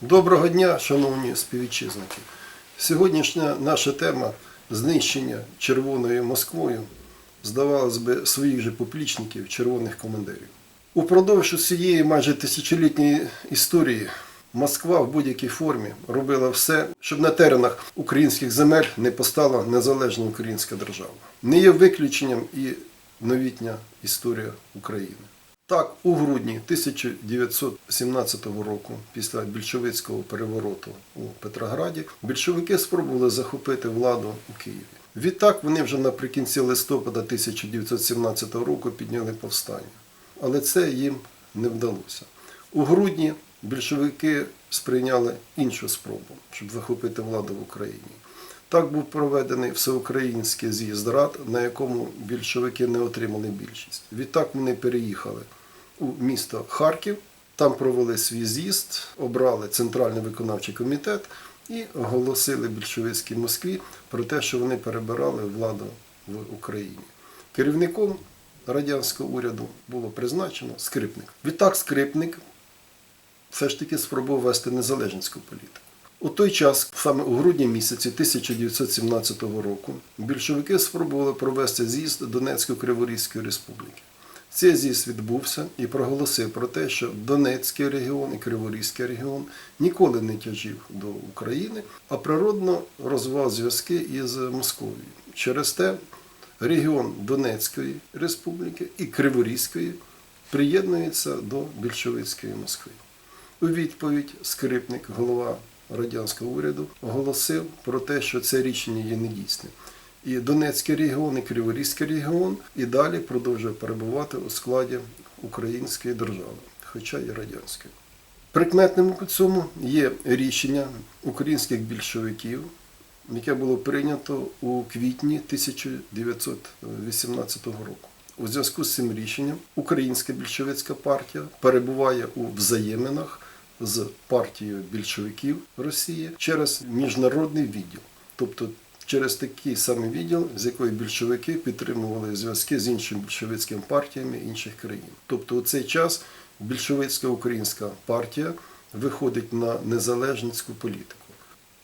Доброго дня, шановні співвітчизники. Сьогоднішня наша тема знищення Червоною Москвою, здавалось би, своїх же поплічників, червоних командирів. Упродовж усієї майже тисячолітньої історії Москва в будь-якій формі робила все, щоб на теренах українських земель не постала незалежна українська держава. Не є виключенням і новітня історія України. Так, у грудні 1917 року, після більшовицького перевороту у Петрограді, більшовики спробували захопити владу у Києві. Відтак вони вже наприкінці листопада 1917 року підняли повстання. Але це їм не вдалося. У грудні більшовики сприйняли іншу спробу, щоб захопити владу в Україні. Так був проведений всеукраїнський з'їзд рад, на якому більшовики не отримали більшість. Відтак вони переїхали у місто Харків, там провели свій з'їзд, обрали центральний виконавчий комітет і оголосили більшовицькій Москві про те, що вони перебирали владу в Україні. Керівником радянського уряду було призначено скрипник. Відтак скрипник все ж таки спробував вести незалежницьку політику. У той час, саме у грудні місяці 1917 року, більшовики спробували провести з'їзд Донецько-Криворізької республіки. Цей з'їзд відбувся і проголосив про те, що Донецький регіон і Криворізький регіон ніколи не тяжів до України, а природно розвивав зв'язки із Московією. Через те регіон Донецької республіки і Криворізької приєднується до більшовицької Москви. У відповідь скрипник, голова радянського уряду, оголосив про те, що це рішення є недійсним. І Донецький регіон, і Криворізький регіон і далі продовжує перебувати у складі української держави, хоча і радянської. Прикметним у цьому є рішення українських більшовиків, яке було прийнято у квітні 1918 року. У зв'язку з цим рішенням Українська більшовицька партія перебуває у взаєминах з партією більшовиків Росії через міжнародний відділ, тобто через такий самий відділ, з якої більшовики підтримували зв'язки з іншими більшовицькими партіями інших країн. Тобто у цей час більшовицька українська партія виходить на незалежницьку політику.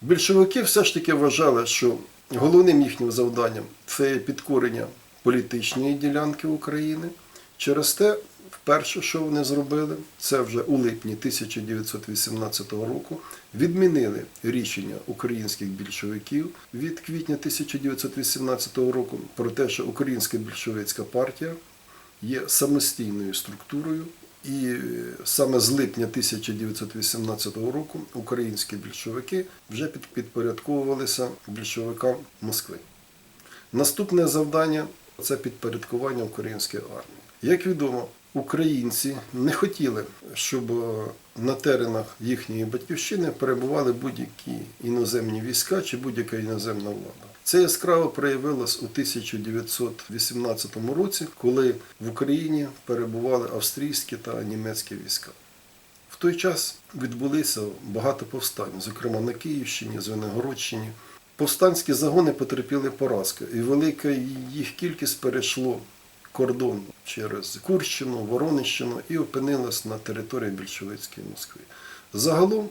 Більшовики все ж таки вважали, що головним їхнім завданням це підкорення політичної ділянки України. Через те, вперше, що вони зробили, це вже у липні 1918 року, відмінили рішення українських більшовиків від квітня 1918 року про те, що Українська більшовицька партія є самостійною структурою. І е, саме з липня 1918 року українські більшовики вже під- підпорядковувалися більшовикам Москви. Наступне завдання це підпорядкування української армії. Як відомо, українці не хотіли, щоб е, на теренах їхньої батьківщини перебували будь-які іноземні війська чи будь-яка іноземна влада. Це яскраво проявилось у 1918 році, коли в Україні перебували австрійські та німецькі війська. В той час відбулися багато повстань, зокрема на Київщині, Звенигородщині. Повстанські загони потерпіли поразки, і велика їх кількість перейшло кордон через Курщину, Воронищину і опинилась на території більшовицької Москви. Загалом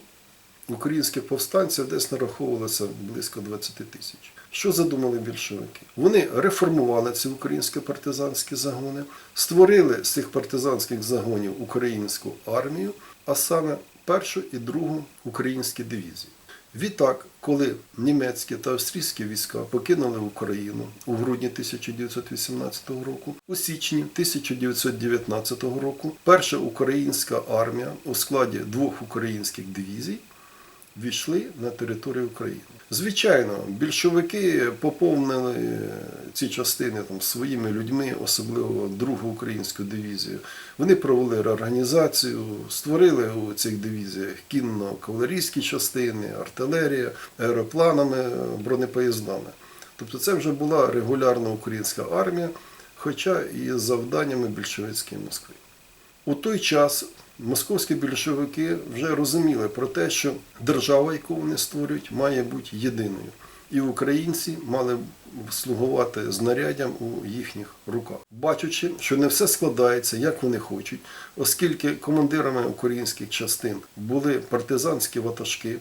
українських повстанців десь нараховувалося близько 20 тисяч. Що задумали більшовики? Вони реформували ці українські партизанські загони, створили з цих партизанських загонів українську армію, а саме першу і другу українські дивізії. Відтак, коли німецькі та австрійські війська покинули Україну у грудні 1918 року, у січні 1919 року перша українська армія у складі двох українських дивізій війшли на територію України. Звичайно, більшовики поповнили ці частини там своїми людьми, особливо другу українську дивізію. Вони провели реорганізацію, створили у цих дивізіях кінно-кавалерійські частини, артилерія, аеропланами, бронепоїздами. Тобто це вже була регулярна українська армія, хоча і завданнями більшовицької Москви. У той час московські більшовики вже розуміли про те, що держава, яку вони створюють, має бути єдиною. і українці мали слугувати знаряддям у їхніх руках. Бачучи, що не все складається, як вони хочуть, оскільки командирами українських частин були партизанські ватажки,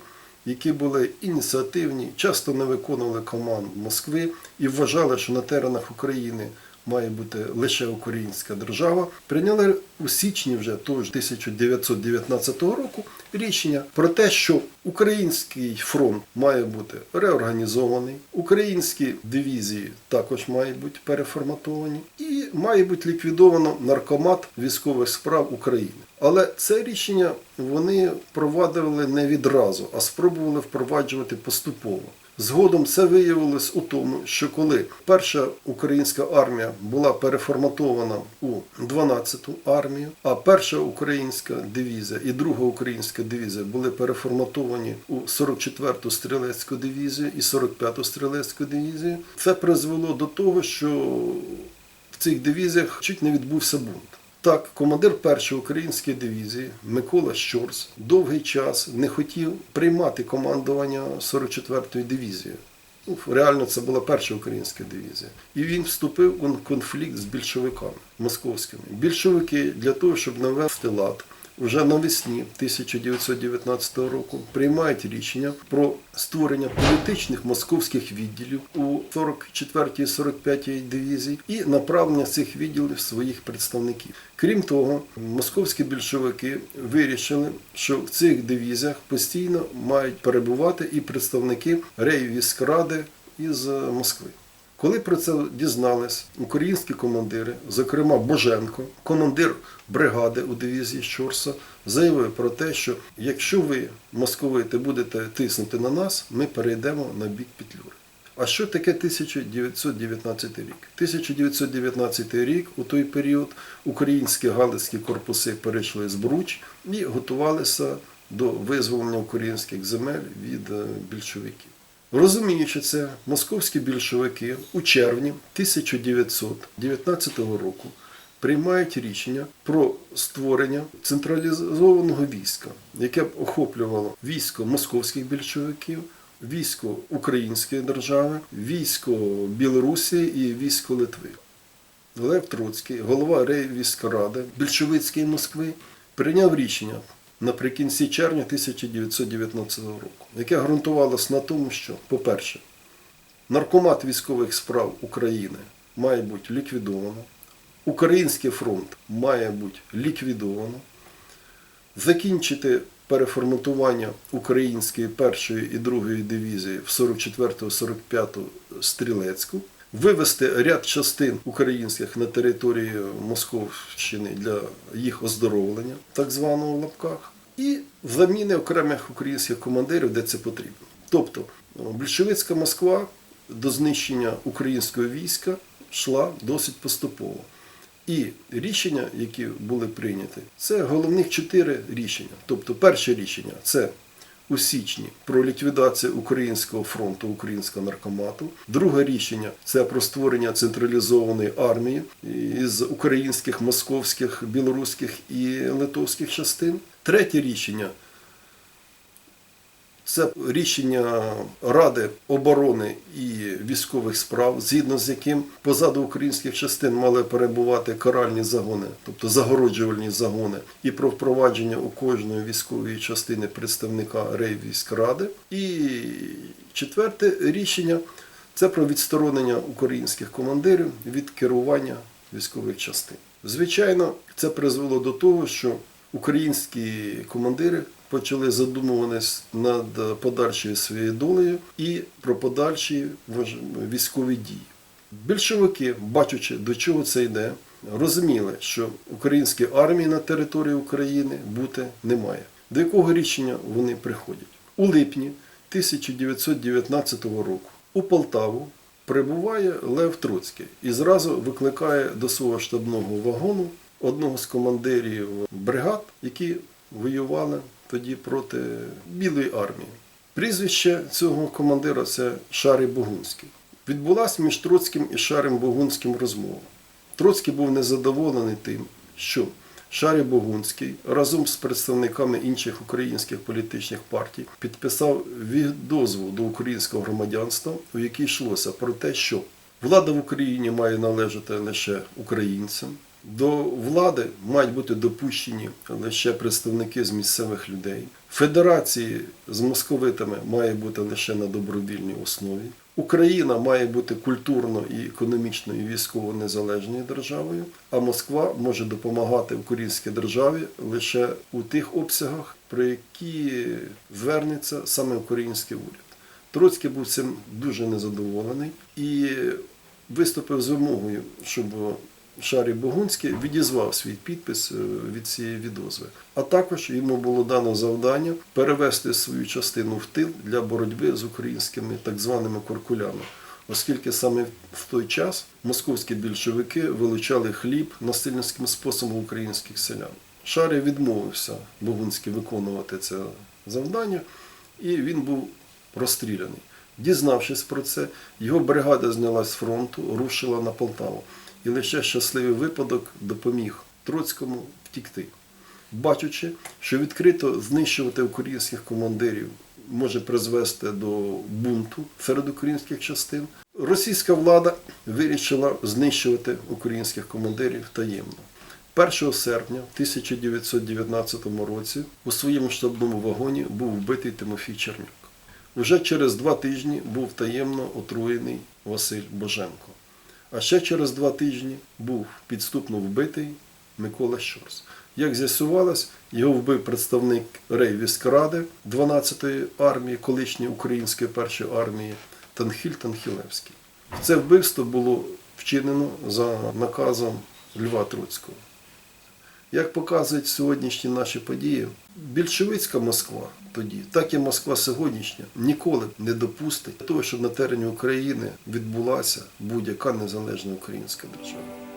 які були ініціативні, часто не виконували команд Москви і вважали, що на теренах України має бути лише українська держава, прийняли у січні вже того ж 1919 року рішення про те, що український фронт має бути реорганізований, українські дивізії також мають бути переформатовані, і має бути ліквідовано наркомат військових справ України. Але це рішення вони впровадили не відразу, а спробували впроваджувати поступово. Згодом це виявилось у тому, що коли перша українська армія була переформатована у 12-ту армію, а перша українська дивізія і друга українська дивізія були переформатовані у 44-ту стрілецьку дивізію і 45-ту стрілецьку дивізію, це призвело до того, що в цих дивізіях чуть не відбувся бунт. Так, командир першої української дивізії Микола Щорс довгий час не хотів приймати командування 44-ї дивізії. Ну, реально, це була перша українська дивізія. І він вступив у конфлікт з більшовиками московськими. Більшовики для того, щоб навести лад, вже навесні 1919 року приймають рішення про створення політичних московських відділів у 44-й 45-й дивізії і направлення цих відділів своїх представників. Крім того, московські більшовики вирішили, що в цих дивізіях постійно мають перебувати і представники рейвіськради із Москви. Коли про це дізнались українські командири, зокрема Боженко, командир бригади у дивізії Щорса, заявив про те, що якщо ви, московити, будете тиснути на нас, ми перейдемо на бік Петлюри. А що таке 1919 рік? 1919 рік у той період українські галицькі корпуси перейшли з Бруч і готувалися до визволення українських земель від е, більшовиків. Розуміючи це, московські більшовики у червні 1919 року приймають рішення про створення централізованого війська, яке б охоплювало військо московських більшовиків, військо Української держави, військо Білорусі і військо Литви. Лев Троцький, голова Рейвійськради більшовицької Москви, прийняв рішення наприкінці червня 1919 року, яке ґрунтувалося на тому, що, по-перше, наркомат військових справ України має бути ліквідовано, Український фронт має бути ліквідовано, закінчити переформатування української першої і другої дивізії в 44-45 стрілецьку, вивести ряд частин українських на територію Московщини для їх оздоровлення, так званого в лапках, і заміни окремих українських командирів, де це потрібно. Тобто більшовицька Москва до знищення українського війська йшла досить поступово. І рішення, які були прийняті, це головних чотири рішення. Тобто, перше рішення це у січні про ліквідацію Українського фронту, українського наркомату. Друге рішення це про створення централізованої армії із українських, московських, білоруських і литовських частин. Третє рішення це рішення Ради оборони і військових справ, згідно з яким позаду українських частин мали перебувати каральні загони, тобто загороджувальні загони, і про впровадження у кожної військової частини представника Рейвійськради. І четверте рішення це про відсторонення українських командирів від керування військових частин. Звичайно, це призвело до того, що українські командири почали задумуватись над подальшою своєю долею і про подальші військові дії. Більшовики, бачачи, до чого це йде, розуміли, що української армії на території України бути немає. До якого рішення вони приходять? У липні 1919 року у Полтаву прибуває Лев Троцький і зразу викликає до свого штабного вагону одного з командирів бригад, які воювали тоді проти Білої армії. Прізвище цього командира це Шарий Богунський. Відбулася між Троцьким і Шарем Богунським розмова. Троцький був незадоволений тим, що Шарі Богунський разом з представниками інших українських політичних партій підписав відозву до українського громадянства, у якій йшлося про те, що влада в Україні має належати лише українцям. До влади мають бути допущені лише представники з місцевих людей. Федерації з московитами має бути лише на добровільній основі. Україна має бути культурно і економічно і військово незалежною державою, а Москва може допомагати українській державі лише у тих обсягах, про які звернеться саме український уряд. Троцький був цим дуже незадоволений і виступив з вимогою, щоб Шарі Богунський відізвав свій підпис е, від цієї відозви. А також йому було дано завдання перевести свою частину в тил для боротьби з українськими так званими куркулями, оскільки саме в той час московські більшовики вилучали хліб насильницьким способом українських селян. Шарі відмовився Богунський виконувати це завдання, і він був розстріляний. Дізнавшись про це, його бригада знялась з фронту, рушила на Полтаву. І лише щасливий випадок допоміг Троцькому втікти. Бачучи, що відкрито знищувати українських командирів може призвести до бунту серед українських частин, російська влада вирішила знищувати українських командирів таємно. 1 серпня 1919 році у своєму штабному вагоні був вбитий Тимофій Чернюк. Уже через два тижні був таємно отруєний Василь Боженко. А ще через два тижні був підступно вбитий Микола Щорс. Як з'ясувалось, його вбив представник Рейвіськради 12-ї армії, колишньої української першої армії Танхіль Танхілевський. Це вбивство було вчинено за наказом Льва Троцького. Як показують сьогоднішні наші події, більшовицька Москва тоді, так і Москва сьогоднішня, ніколи не допустить того, щоб на терені України відбулася будь-яка незалежна українська держава.